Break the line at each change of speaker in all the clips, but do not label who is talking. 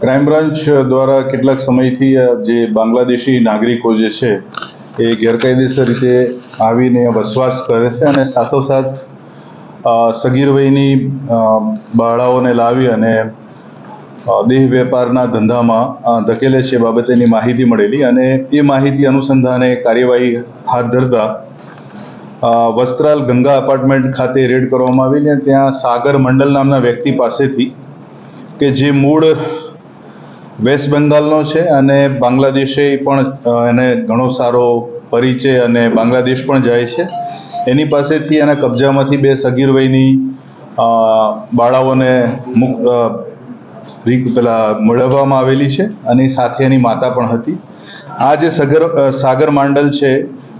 Crime branch દ્વારા કેટલાક સમયથી જે બાંગ્લાદેશી નાગરિકો જે છે, એ ગેરકાયદેસર રીતે આવીને વસવાટ કરે છે અને સાથોસાથ સગીર વયની બાળાઓને લાવી અને દેહ વેપારના ધંધામાં ધકેલે છે બાબતેની માહિતી મળેલી અને એ માહિતી અનુસંધાને કાર્યવાહી હાથ ધરતા વસ્ત્રાલ ગંગા અપાર્ટમેન્ટ ખાતે રેડ કરવામાં આવીને ત્યાં સાગર મંડલ નામના વ્યક્તિ પાસેથી કે જે મૂળ વેસ્ટ બેંગાલનો છે અને બાંગ્લાદેશે પણ એને ઘણો સારો પરિચય અને બાંગ્લાદેશ પણ જાય છે. એની પાસેથી એના કબજામાંથી બે સગીર વયની બાળાઓને મુક પેલા મેળવવામાં આવેલી છે અને સાથે એની માતા પણ હતી. આ જે સગર સાગર માંડલ છે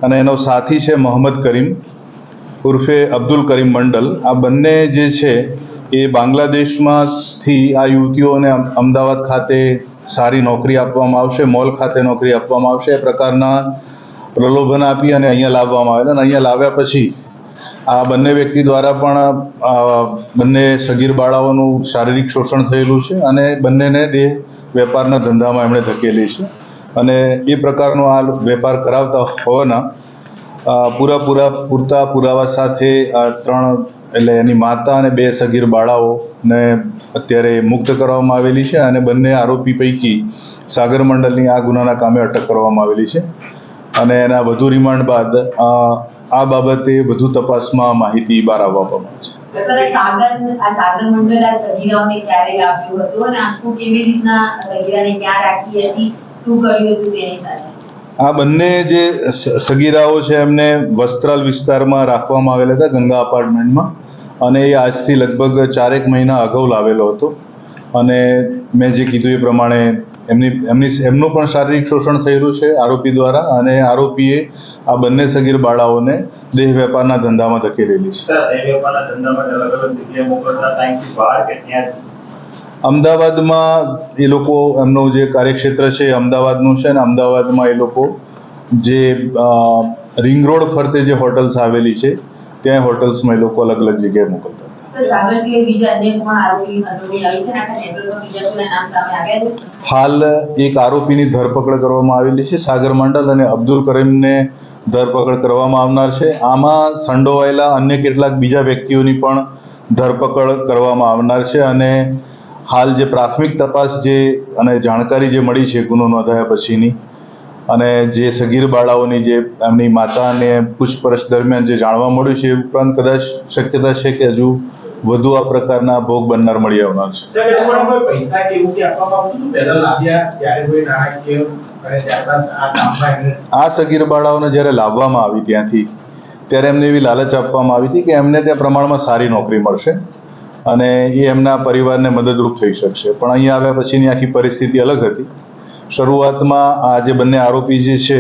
અને એનો સાથી છે મોહમ્મદ કરીમ, ઉર્ફે અબ્દુલ કરીમ મંડલ, આ બંને જે છે એ બાંગ્લાદેશમાંથી આ યુવતીઓને અમદાવાદ ખાતે સારી નોકરી આપવામાં આવશે, મોલ ખાતે નોકરી આપવામાં આવશે, એ પ્રકારના પ્રલોભન આપી અને અહીંયા લાવવામાં આવેલા અને અહીંયા લાવ્યા પછી આ બંને વ્યક્તિ દ્વારા પણ બંને સગીર બાળાઓનું શારીરિક શોષણ થયેલું છે અને બંનેને દેહ વેપારના ધંધામાં એમણે ધકેલી છે. અને એ પ્રકારનો આ વેપાર કરાવતા હોવાના પૂરા પૂરા પૂરતા પુરાવા સાથે આ ત્રણ, એટલે એની માતા અને બે સગીર બાળાઓને અત્યારે મુક્ત કરવામાં આવેલી છે અને બંને આરોપી પૈકી સાગર મંડળની આ ગુનાના કામે અટક કરવામાં આવેલી છે. અને એના વધુ રિમાન્ડ બાદ આ બાબતે વધુ તપાસમાં માહિતી બહાર આવવા પામી છે.
આ
બંને જે સગીરાઓ છે એમને વસ્ત્રાલ વિસ્તારમાં રાખવામાં આવેલા હતા ગંગા અપાર્ટમેન્ટમાં અને એ આજથી લગભગ ચારેક મહિના અગાઉ લાવેલો હતો અને મેં જે કીધું એ પ્રમાણે એમની એમની એમનું પણ શારીરિક શોષણ થયેલું છે આરોપી દ્વારા અને આરોપીએ આ બંને સગીર બાળાઓને દેહ વેપારના ધંધામાં ધકેલેલી છે? અમદાવાદમાં એ લોકો એમનું જે કાર્યક્ષેત્ર છે એ અમદાવાદનું છે અને અમદાવાદમાં એ લોકો જે રિંગ રોડ ફરતે જે હોટલ્સ આવેલી છે ત્યાં હોટલ્સમાં એ લોકો અલગ અલગ જગ્યાએ મોકલતા હાલ એક આરોપીની ધરપકડ કરવામાં આવેલી છે. સાગર મંડલ અને અબ્દુલ કરીમને ધરપકડ કરવામાં આવનાર છે. આમાં સંડોવાયેલા અન્ય કેટલાક બીજા વ્યક્તિઓની પણ ધરપકડ કરવામાં આવનાર છે અને હાલ જે પ્રાથમિક તપાસ જે અને જાણકારી જે મળી છે ગુનો નોંધાયા પછીની અને જે સગીર બાળાઓની જે એમની માતાને પૂછપરછ દરમિયાન જે જાણવા મળ્યું છે એ ઉપરાંત કદાચ શક્યતા છે કે હજુ વધુ આ પ્રકારના ભોગ બનનાર મળી આવનાર છે.
આ
સગીર બાળાઓને જ્યારે લાવવામાં આવી ત્યાંથી ત્યારે એમને એવી લાલચ આપવામાં આવી હતી કે એમને ત્યાં પ્રમાણમાં સારી નોકરી મળશે અને એ એમના પરિવારને મદદરૂપ થઈ શકશે. પણ અહીંયા આવ્યા પછીની આખી પરિસ્થિતિ અલગ હતી. શરૂઆતમાં આ જે બંને આરોપી જે છે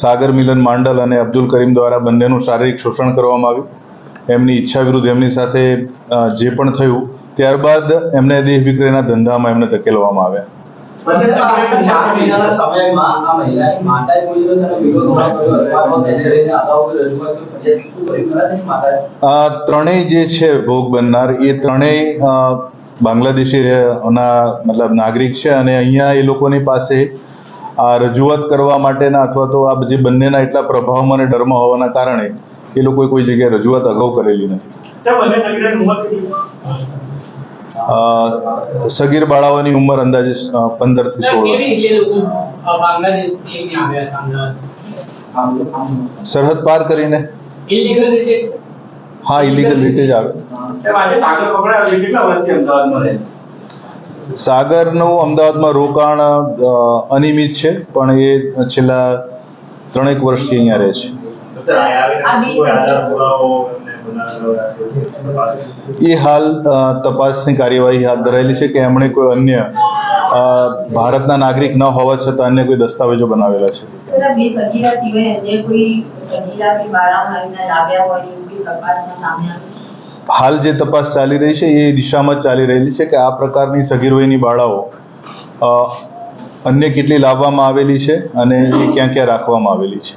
સાગર મિલન માંડલ અને અબ્દુલ કરીમ દ્વારા બંનેનું શારીરિક શોષણ કરવામાં આવ્યું. એમની ઈચ્છા વિરુદ્ધ એમની સાથે જે પણ થયું ત્યારબાદ એમને દેહ વિક્રયના ધંધામાં એમને ધકેલવામાં આવ્યા. ત્રણેય જે છે ભોગ બનનાર એ ત્રણેય બાંગ્લાદેશી ના મતલબ નાગરિક છે અને અહીંયા એ લોકોની પાસે આ રજૂઆત કરવા માટેના અથવા તો આ જે બંનેના એટલા પ્રભાવમાં અને ડરમાં હોવાના કારણે એ લોકોએ કોઈ જગ્યાએ રજૂઆત અગાઉ કરેલી નથી. સગીર બાળાઓની ઉંમર અંદાજે
પંદરથી
સોળ વર્ષ સરહદ પાર કરીને? હા ઇલીગલ રીતે જ આવે સાગરનું અમદાવાદમાં રોકાણ અનિયમિત છે પણ એ છેલ્લા ત્રણેક વર્ષથી અહીંયા રહે છે. એ હાલ તપાસની કાર્યવાહી હાથ ધરાયેલી છે કે એમણે કોઈ અન્ય અ, ભારતના નાગરિક ન હોવા છતાં અન્ય કોઈ દસ્તાવેજો બનાવેલા છે. હાલ જે તપાસ ચાલી રહી છે, એ દિશામાં ચાલી રહેલી છે કે આ પ્રકારની સગીર વયની બાળાઓ અન્ય કેટલી લાવવામાં આવેલી છે અને એ ક્યાં ક્યાં રાખવામાં આવેલી છે.